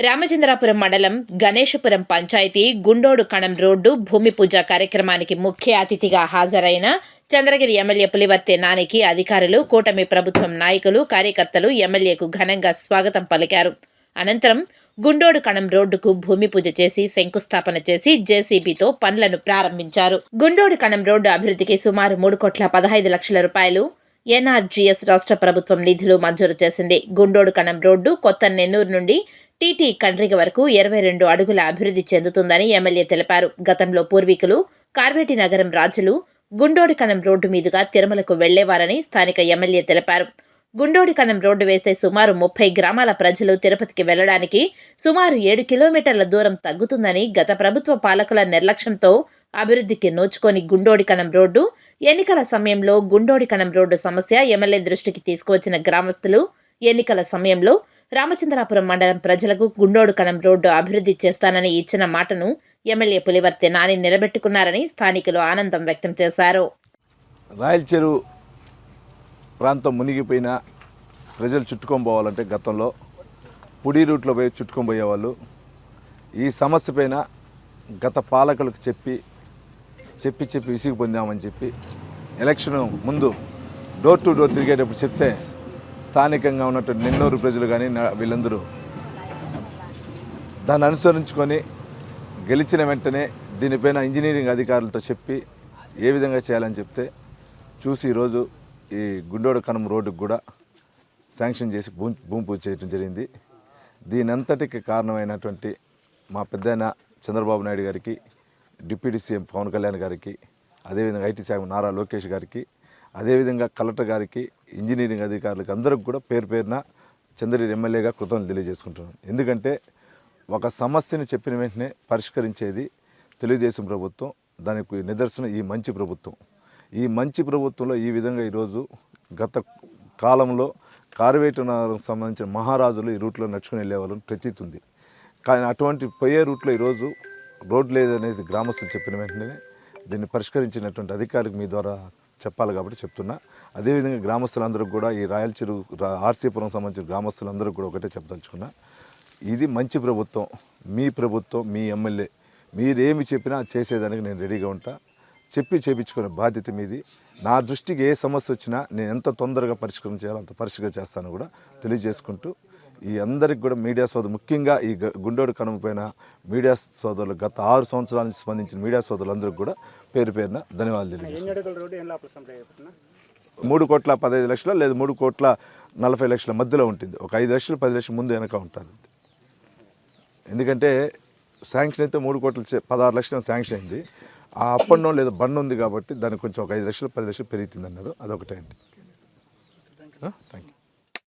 రామచంద్రాపురం మండలం గణేశపురం పంచాయతీ గుండోడు కణం రోడ్డు భూమి పూజ కార్యక్రమానికి ముఖ్య అతిథిగా హాజరైన చంద్రగిరి ఎమ్మెల్యే పులివర్తె నానికి అధికారులు కూటమి ప్రభుత్వం నాయకులు కార్యకర్తలు ఎమ్మెల్యేకు ఘనంగా స్వాగతం పలికారు. అనంతరం గుండోడు కణం రోడ్డుకు భూమి పూజ చేసి శంకుస్థాపన చేసి జేసీబీతో పనులను ప్రారంభించారు. గుండోడు కణం రోడ్డు అభివృద్ధికి సుమారు మూడు కోట్ల పదహైదు లక్షల రూపాయలు ఎన్ఆర్జీఎస్ రాష్ట్ర ప్రభుత్వం నిధులు మంజూరు చేసింది. గుండోడు కణం రోడ్డు కొత్త నెన్నూరు నుండి టీటీ కండ్రిగ వరకు ఇరవై రెండు అడుగుల అభివృద్ధి చెందుతుందని ఎమ్మెల్యే తెలిపారు. గతంలో పూర్వీకులు కార్వేటి నగరం రాజులు గుండోడికనం రోడ్డు మీదుగా తిరుమలకు వెళ్ళేవారని స్థానిక ఎమ్మెల్యే తెలిపారు. గుండోడికనం రోడ్డు వేస్తే సుమారు ముప్పై గ్రామాల ప్రజలు తిరుపతికి వెళ్ళడానికి సుమారు ఏడు కిలోమీటర్ల దూరం తగ్గుతుందని గత ప్రభుత్వ పాలకుల నిర్లక్ష్యంతో అభివృద్ధికి నోచుకొని గుండోడికనం రోడ్డు ఎన్నికల సమయంలో గుండోడికనం రోడ్డు సమస్య ఎమ్మెల్యే దృష్టికి తీసుకువచ్చిన గ్రామస్తులు ఎన్నికల సమయంలో రామచంద్రాపురం మండలం ప్రజలకు గుండోడు కణం రోడ్డు అభివృద్ధి చేస్తానని ఇచ్చిన మాటను ఎమ్మెల్యే పులివర్తి నాని నిలబెట్టుకున్నారని స్థానికులు ఆనందం వ్యక్తం చేశారు. రాయల చెరువు ప్రాంతం మునిగిపోయిన ప్రజలు చుట్టుకొని పోవాలంటే గతంలో పుడి రూట్లో పోయి చుట్టుకొని పోయేవాళ్ళు. ఈ సమస్య పైన గత పాలకులకు చెప్పి చెప్పి చెప్పి విసిగి పొందామని చెప్పి ఎలక్షన్ ముందు డోర్ టు డోర్ తిరిగేటప్పుడు చెప్తే స్థానికంగా ఉన్నటువంటి నెన్నూరు ప్రజలు కానీ వీళ్ళందరూ దాన్ని అనుసరించుకొని గెలిచిన వెంటనే దీనిపైన ఇంజనీరింగ్ అధికారులతో చెప్పి ఏ విధంగా చేయాలని చెప్తే చూసి ఈరోజు ఈ గుండోడు కనం రోడ్డుకు కూడా శాంక్షన్ చేసి భూమి భూమి పూజ చేయడం జరిగింది. దీని అంతటికి కారణమైనటువంటి మా పెద్దయిన చంద్రబాబు నాయుడు గారికి డిప్యూటీ సీఎం పవన్ కళ్యాణ్ గారికి అదేవిధంగా ఐటీ శాఖ నారా లోకేష్ గారికి అదేవిధంగా కలెక్టర్ గారికి ఇంజనీరింగ్ అధికారులకు అందరికి కూడా పేరు పేరున చంద్రగిరి ఎమ్మెల్యేగా కృతజ్ఞతలు తెలియజేసుకుంటున్నాను. ఎందుకంటే ఒక సమస్యని చెప్పిన వెంటనే పరిష్కరించేది తెలుగుదేశం ప్రభుత్వం దానికి నిదర్శనం ఈ మంచి ప్రభుత్వం. ఈ మంచి ప్రభుత్వంలో ఈ విధంగా ఈరోజు గత కాలంలో కార్వేటు నగరం సంబంధించిన మహారాజులు ఈ రూట్లో నడుచుకుని వెళ్ళేవాళ్ళని ప్రతీతి ఉంది. కానీ అటువంటి పోయే రూట్లో ఈరోజు రోడ్ లేదనేది గ్రామస్తులు చెప్పిన వెంటనే దీన్ని పరిష్కరించినటువంటి అధికారికి మీ ద్వారా చెప్పాలి కాబట్టి చెప్తున్నా. అదేవిధంగా గ్రామస్తులందరూ కూడా ఈ రాయలచీరు ఆర్సీపురం సంబంధించిన గ్రామస్తులందరూ కూడా ఒకటే చెప్పదలుచుకున్నా. ఇది మంచి ప్రభుత్వం. మీ ప్రభుత్వం మీ ఎమ్మెల్యే. మీరేమి చెప్పినా చేసేదానికి నేను రెడీగా ఉంటా. చెప్పి చేపించుకునే బాధ్యత మీది. నా దృష్టికి ఏ సమస్య వచ్చినా నేను ఎంత తొందరగా పరిష్కారం చేయాలో అంత పరిష్కారం చేస్తాను కూడా తెలియజేసుకుంటూ ఈ అందరికి కూడా మీడియా సోదరు ముఖ్యంగా ఈ గుండోడు కనుమ పైన మీడియా సోదరులు గత ఆరు సంవత్సరాల నుంచి స్పందించిన మీడియా సోదరులందరికీ కూడా పేరు పేరున ధన్యవాదాలు తెలియజేస్తున్నాను మూడు కోట్ల పదహైదు లక్షల లేదా మూడు కోట్ల నలభై లక్షల మధ్యలో ఉంటుంది. ఒక ఐదు లక్షలు పది లక్షల ముందు వెనక ఉంటుంది. ఎందుకంటే శాంక్షన్ అయితే మూడు కోట్ల పదహారు లక్షలు శాంక్షన్ అయింది. ఆ అప్పన్నో లేదా బండ్ ఉంది కాబట్టి దానికి కొంచెం ఒక ఐదు లక్షలు పది లక్షలు పెరుగుతుంది అన్నారు అదొకటే అండి. Thank you